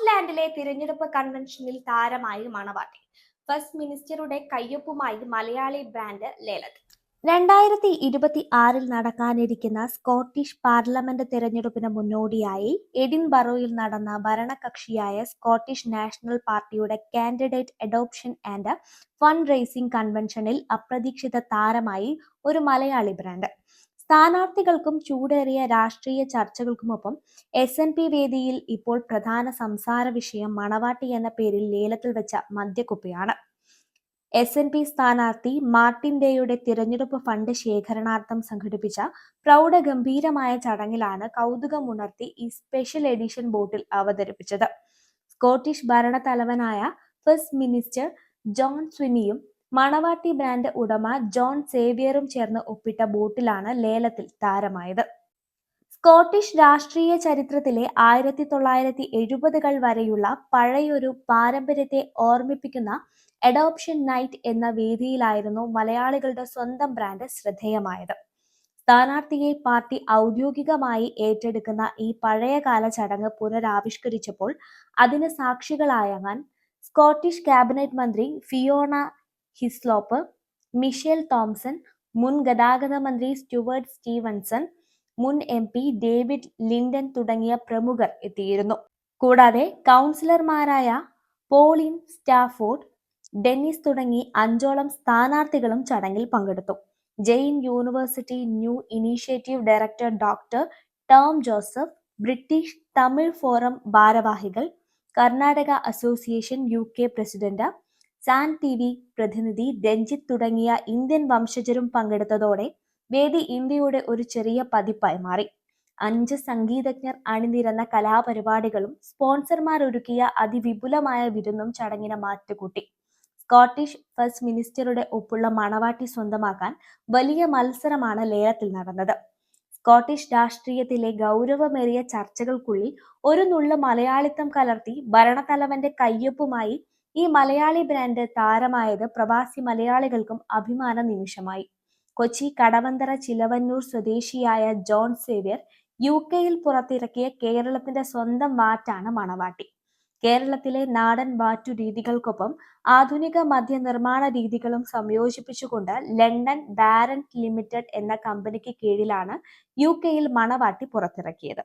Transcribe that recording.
സ്കോട്ട്ലാൻഡിലെ തിരഞ്ഞെടുപ്പ് കൺവെൻഷനിൽ താരമായി മണവാട്ടി. ഫസ്റ്റ് മിനിസ്റ്ററുടെ കയ്യൊപ്പുമായി മലയാളി ബ്രാൻഡ് ലേലത് രണ്ടായിരത്തി ഇരുപത്തി ആറിൽ നടക്കാനിരിക്കുന്ന സ്കോട്ടിഷ് പാർലമെന്റ് തെരഞ്ഞെടുപ്പിന് മുന്നോടിയായി എഡിൻബറോയിൽ നടന്ന ഭരണകക്ഷിയായ സ്കോട്ടിഷ് നാഷണൽ പാർട്ടിയുടെ candidate adoption and fund raising കൺവെൻഷനിൽ അപ്രതീക്ഷിത താരമായി ഒരു മലയാളി ബ്രാൻഡ് സ്ഥാനാർത്ഥികൾക്കും ചൂടേറിയ രാഷ്ട്രീയ ചർച്ചകൾക്കുമൊപ്പം എസ് എൻ പി വേദിയിൽ ഇപ്പോൾ പ്രധാന സംസാര വിഷയം മണവാട്ടി എന്ന പേരിൽ ലേലത്തിൽ വെച്ച മദ്യക്കുപ്പിയാണ്. എസ് എൻ പി സ്ഥാനാർത്ഥി മാർട്ടിൻ ഡേയുടെ തിരഞ്ഞെടുപ്പ് ഫണ്ട് ശേഖരണാർത്ഥം സംഘടിപ്പിച്ച പ്രൗഢഗംഭീരമായ ചടങ്ങിലാണ് കൗതുകമുണർത്തി ഈ സ്പെഷ്യൽ എഡിഷൻ ബോട്ടിൽ അവതരിപ്പിച്ചത്. സ്കോട്ടിഷ് ഭരണതലവനായ ഫസ്റ്റ് മിനിസ്റ്റർ ജോൺ സ്വിനിയും മണവാട്ടി ബ്രാൻഡ് ഉടമ ജോൺ സേവിയറും ചേർന്ന് ഒപ്പിട്ട ബോട്ടിലാണ് ലേലത്തിൽ താരമായത്. സ്കോട്ടിഷ് രാഷ്ട്രീയ ചരിത്രത്തിലെ ആയിരത്തി തൊള്ളായിരത്തി എഴുപതുകൾ വരെയുള്ള പഴയൊരു പാരമ്പര്യത്തെ ഓർമ്മിപ്പിക്കുന്ന അഡോപ്ഷൻ നൈറ്റ് എന്ന വേദിയിലായിരുന്നു മലയാളികളുടെ സ്വന്തം ബ്രാൻഡ് ശ്രദ്ധേയമായത്. സ്ഥാനാർത്ഥിയെ പാർട്ടി ഔദ്യോഗികമായി ഏറ്റെടുക്കുന്ന ഈ പഴയകാല ചടങ്ങ് പുനരാവിഷ്കരിച്ചപ്പോൾ അതിന് സാക്ഷികളായങ്ങാൻ സ്കോട്ടിഷ് ക്യാബിനറ്റ് മന്ത്രി ഫിയോണ ഹിസ്ലോപ്പ് മിഷേൽ തോംസൺ മുൻ ഗതാഗത മന്ത്രി സ്റ്റുവർട്ട് സ്റ്റീവൻസൺ മുൻ എം പി ഡേവിഡ് ലിൻഡൻ തുടങ്ങിയ പ്രമുഖർ എത്തിയിരുന്നു. കൂടാതെ കൗൺസിലർമാരായ പോളിൻ സ്റ്റാഫോർഡ് ഡെന്നിസ് തുടങ്ങി അഞ്ചോളം സ്ഥാനാർത്ഥികളും ചടങ്ങിൽ പങ്കെടുത്തു. Jain university new initiative director doctor Tom Joseph British Tamil forum ഭാരവാഹികൾ Karnataka association U K president Sun T V പ്രതിനിധി രഞ്ജിത്ത് തുടങ്ങിയ ഇന്ത്യൻ വംശജരും പങ്കെടുത്തതോടെ വേദി ഇന്ത്യയുടെ ഒരു ചെറിയ പതിപ്പായി മാറി. അഞ്ച് സംഗീതജ്ഞർ അണിനിരന്ന കലാപരിപാടികളും സ്പോൺസർമാർ ഒരുക്കിയ അതിവിപുലമായ വിരുന്നും ചടങ്ങിനെ മാറ്റുകൂട്ടി. സ്കോട്ടിഷ് ഫസ്റ്റ് മിനിസ്റ്ററുടെ ഒപ്പുള്ള മണവാട്ടി സ്വന്തമാക്കാൻ വലിയ മത്സരമാണ് ലേലത്തിൽ നടന്നത്. സ്കോട്ടിഷ് രാഷ്ട്രീയത്തിലെ ഗൗരവമേറിയ ചർച്ചകൾക്കുള്ളിൽ ഒരു നുള്ള മലയാളിത്തം കലർത്തി ഭരണത്തലവന്റെ കയ്യൊപ്പുമായി ഈ മലയാളി ബ്രാൻഡ് താരമായത് പ്രവാസി മലയാളികൾക്കും അഭിമാന നിമിഷമായി. കൊച്ചി കടവന്തര ചിലവന്നൂർ സ്വദേശിയായ ജോൺ സേവ്യർ യു കെയിൽ പുറത്തിറക്കിയ കേരളത്തിന്റെ സ്വന്തം വാറ്റാണ് മണവാട്ടി. കേരളത്തിലെ നാടൻ വാറ്റു രീതികൾക്കൊപ്പം ആധുനിക മദ്യനിർമ്മാണ രീതികളും സംയോജിപ്പിച്ചുകൊണ്ട് ലണ്ടൻ ബാരൻ ലിമിറ്റഡ് എന്ന കമ്പനിക്ക് കീഴിലാണ് യു കെയിൽ മണവാട്ടി പുറത്തിറക്കിയത്.